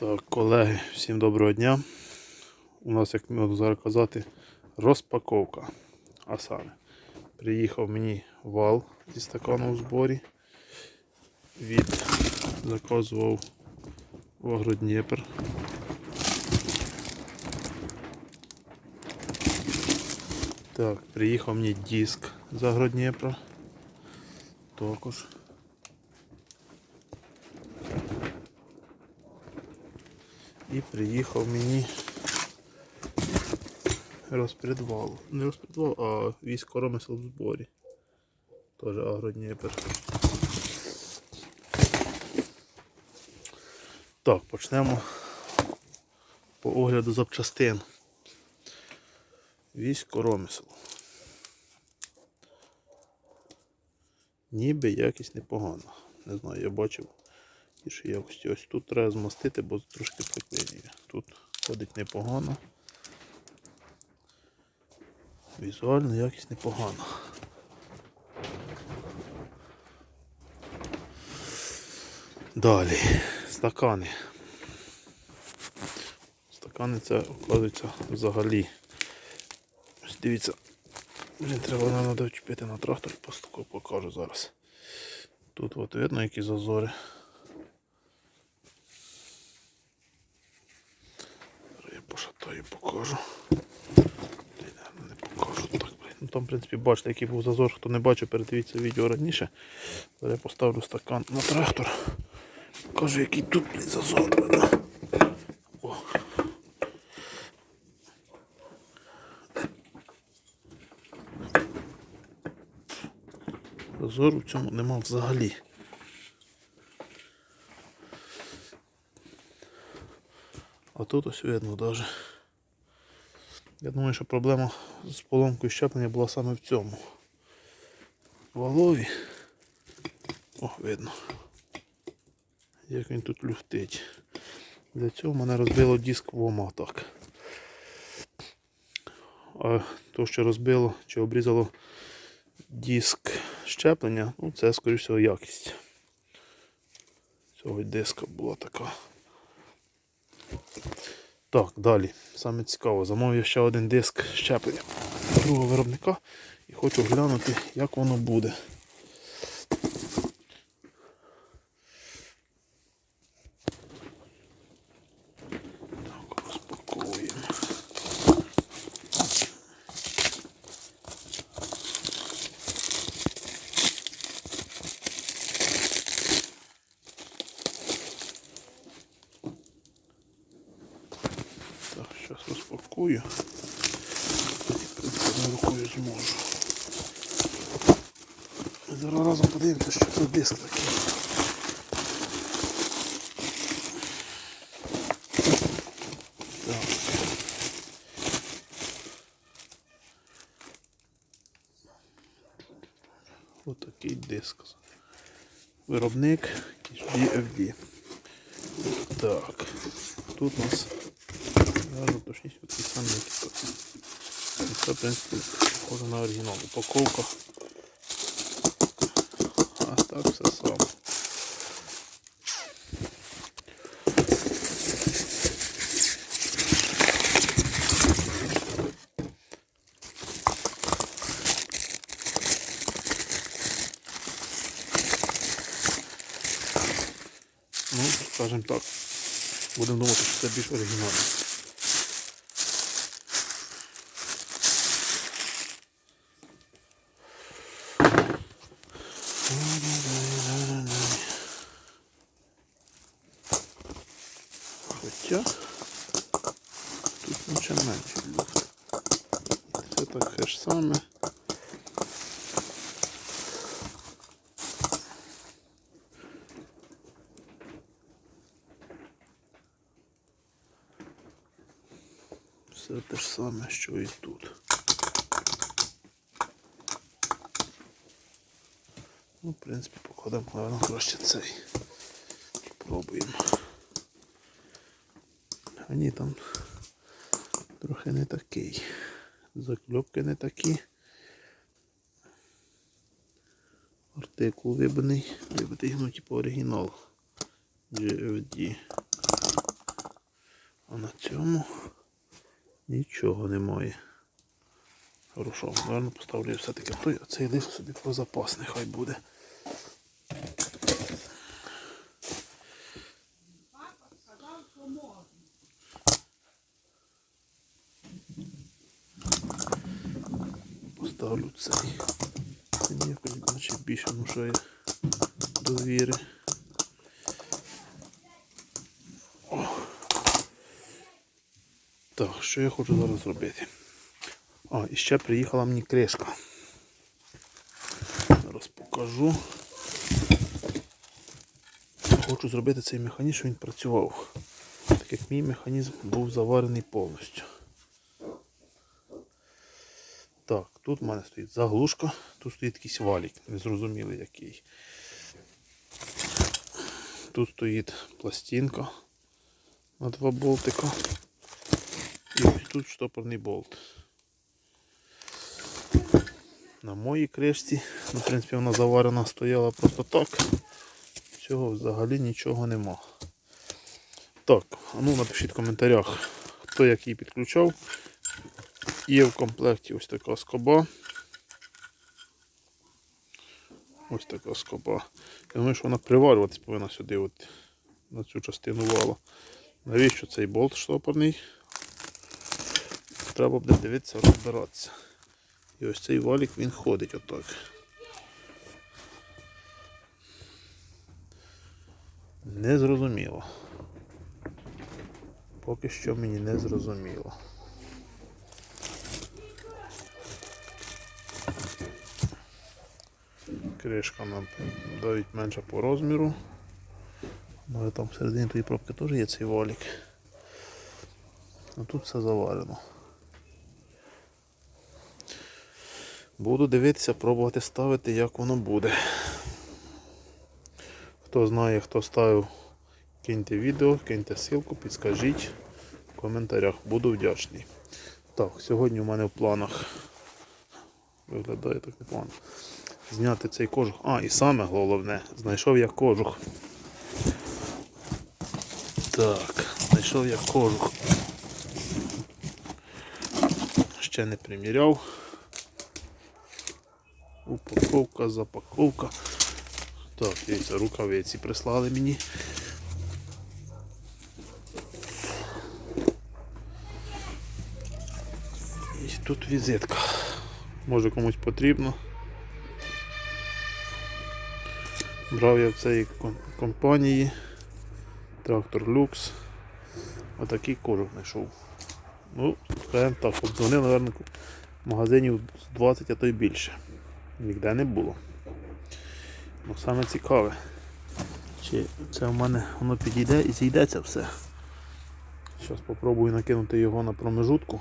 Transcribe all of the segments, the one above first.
Так, колеги, всім доброго дня. У нас, як ми зараз казати, розпаковка. А саме, приїхав мені вал зі стаканом в зборі. Від заказував в Агродніпр. Так, приїхав мені диск з Агродніпра. Також. І приїхав мені розпредвал. Не розпредвал, а військоромисел в зборі. Теж Агродніпер. Так, почнемо по огляду запчастин. Військоромисел. Ніби якість непогана. Не знаю, я бачив гірші якості. Ось тут треба змастити, бо трошки приклинює. Тут ходить непогано. Візуально якість непогана. Далі. Стакани. Стакани це вкладаються взагалі. Ось дивіться. Блін, треба вчепити на трактор, просто покажу зараз. Тут от видно які зазори. Зараз я пошатаю покажу. Не покажу так, блін. Ну, там, в принципі, бачите, який був зазор. Хто не бачив, передивіться відео раніше. Зараз я поставлю стакан на трактор. Покажу, який тут блін, зазор. Блін. О. Зазору в цьому нема взагалі. Тут ось видно даже. Я думаю, що проблема з поломкою щеплення була саме в цьому. Валові. О, видно. Як він тут люфтить. Для цього мене розбило диск вома так. А то, що розбило чи обрізало диск щеплення, ну це, скоріш всього, якість. Цього диска була така. Так, далі. Саме цікаво, замовив ще один диск щеплення другого виробника і хочу глянути, як воно буде. Так, розпаковуємо. Так, зараз одною рукою зможу. Зараз разом подивимося, що це диск такий. Так. Отакий диск. Виробник DFD. Так, тут у нас Даже точніше такі самі Це, в принципі, схоже на оригінал. Упаковка. А так все саме. Ну, скажімо так, будемо думати, що це більш оригінально. Тут наче менше. Це таке ж саме. Все те ж саме, що і тут. Ну, в принципі, покладемо, наверное, краще цей. Пробуємо. А ні, там трохи не такий. Закльопки не такі. Артикул вибаний, вибитий, ну, типу оригінал. GFD. А на цьому нічого немає. Хорошо, наверно, поставлю все-таки той, а цей лише собі про запас нехай буде. Поставлю цей. Це мені якось наче більше внушає довіри. О. Так, що я хочу зараз зробити? А, і ще приїхала мені кришка. Зараз покажу. Хочу зробити цей механізм, щоб він працював. Так як мій механізм був заварений повністю. Так, тут в мене стоїть заглушка, тут стоїть якийсь валік, незрозумілий який. Тут стоїть пластинка на два болтика. І ось тут штопорний болт. На моїй кришці, ну, в принципі, вона заварена стояла просто так. Цього взагалі нічого нема. Так, ну напишіть в коментарях, хто як її підключав. Є в комплекті ось така скоба. Ось така скоба. Я думаю, що вона приварюватись повинна сюди, от, на цю частину вала. Навіщо цей болт штопорний? Треба буде дивитися, розбиратися. І ось цей валік він ходить отак. Не зрозуміло. Поки що мені не зрозуміло. Кришка нам навіть менша по розміру. Може там всередині тої пробки теж є цей валік. А тут все заварено. Буду дивитися, пробувати ставити, як воно буде. Хто знає, хто ставив, киньте відео, киньте ссылку, підскажіть в коментарях. Буду вдячний. Так, сьогодні у мене в планах виглядає так непогано. Зняти цей кожух. А, і саме головне, знайшов я кожух. Так, знайшов я кожух. Ще не приміряв. Упаковка, запаковка. Так, дивіться, рукавиці прислали мені. І тут візитка. Може комусь потрібно. Брав я в цієї компанії Трактор Люкс. Отакий кожух знайшов. Ну, скажімо так, обдзвонив, мабуть, магазинів з 20, а то й більше. Ніде не було. Ну, саме цікаве, чи це в мене воно підійде і зійдеться все. Зараз спробую накинути його на промежутку.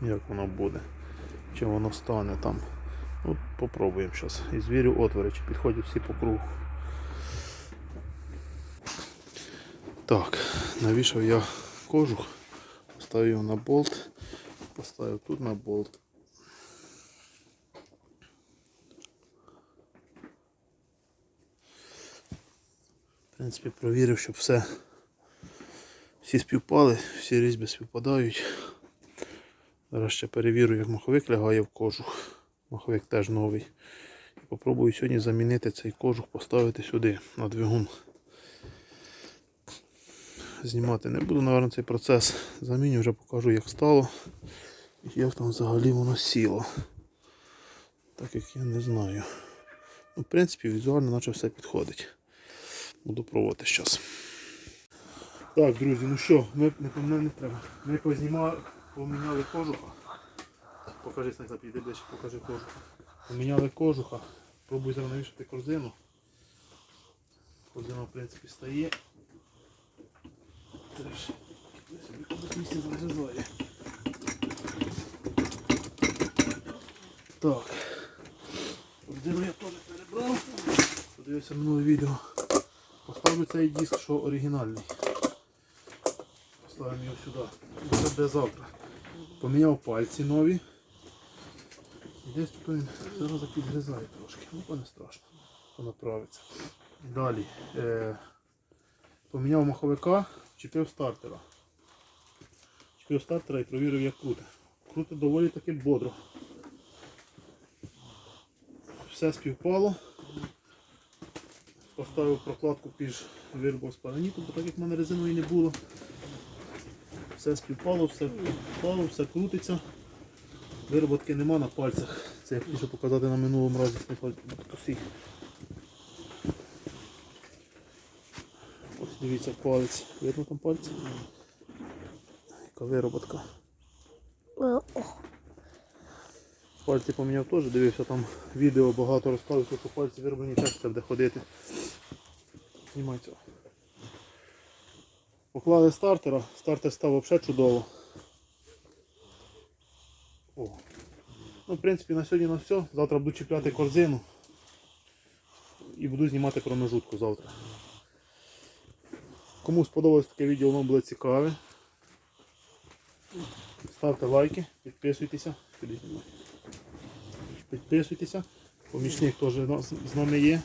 Як воно буде. Чи воно стане там. Ну, попробуємо зараз. І звірю отвори, чи підходять всі по кругу. Так, навішав я кожух, поставив його на болт, поставив тут на болт. В принципі, провірив, щоб все всі співпали, всі різьби співпадають. Зараз ще перевірю, як маховик лягає в кожух. Маховик теж новий. І попробую сьогодні замінити цей кожух, поставити сюди на двигун. Знімати не буду, напевно, цей процес. Заміню, вже покажу, як стало. І як там взагалі воно сіло. Так як я не знаю. Ну, в принципі, візуально наче все підходить. Буду пробувати зараз. Так, друзі, ну що, ми не помне не треба. Ми познімали, поміняли кожуха. Покажи Станіслав, підійди ближче, покажи кожуха. Поміняли кожуха. Пробую зараз навішати корзину. Корзина в принципі стає. Так. Корзину я теж перебрав. Подивився минуле відео. Поставлю цей диск, що оригінальний. Поставимо його сюди. Це буде завтра. Поміняв пальці нові. Десь тут він зараз підгризає трошки. Ну, то не страшно. То направиться. Далі. Е, Поміняв маховика, чіпив стартера. Чіпив стартера і провірив, як круте. Круте доволі таки бодро. Все співпало. Поставив прокладку піж виробив з параніту, бо так як в мене резинової не було. Все співпало, все впало, все крутиться. Вироботки нема на пальцях. Це я хочу показати на минулому разі. Ось дивіться палець. Видно там пальці? Яка вироботка. Пальці поміняв теж, дивився там відео багато розказують, що пальці вироблені це буде ходити. Знімай цього. Поклали стартера, стартер став взагалі чудово. Ну, в принципі, на сьогодні на все. Завтра буду чіпляти корзину і буду знімати промежутку завтра. Кому сподобалось таке відео, воно було цікаве. Ставте лайки, підписуйтеся. Підписуйтеся. Помічник теж з нами є.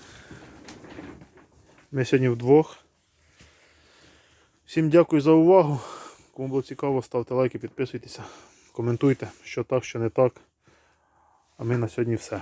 Ми сьогодні вдвох. Всім дякую за увагу. Кому було цікаво, ставте лайки, підписуйтеся, коментуйте, що так, що не так. А ми на сьогодні все.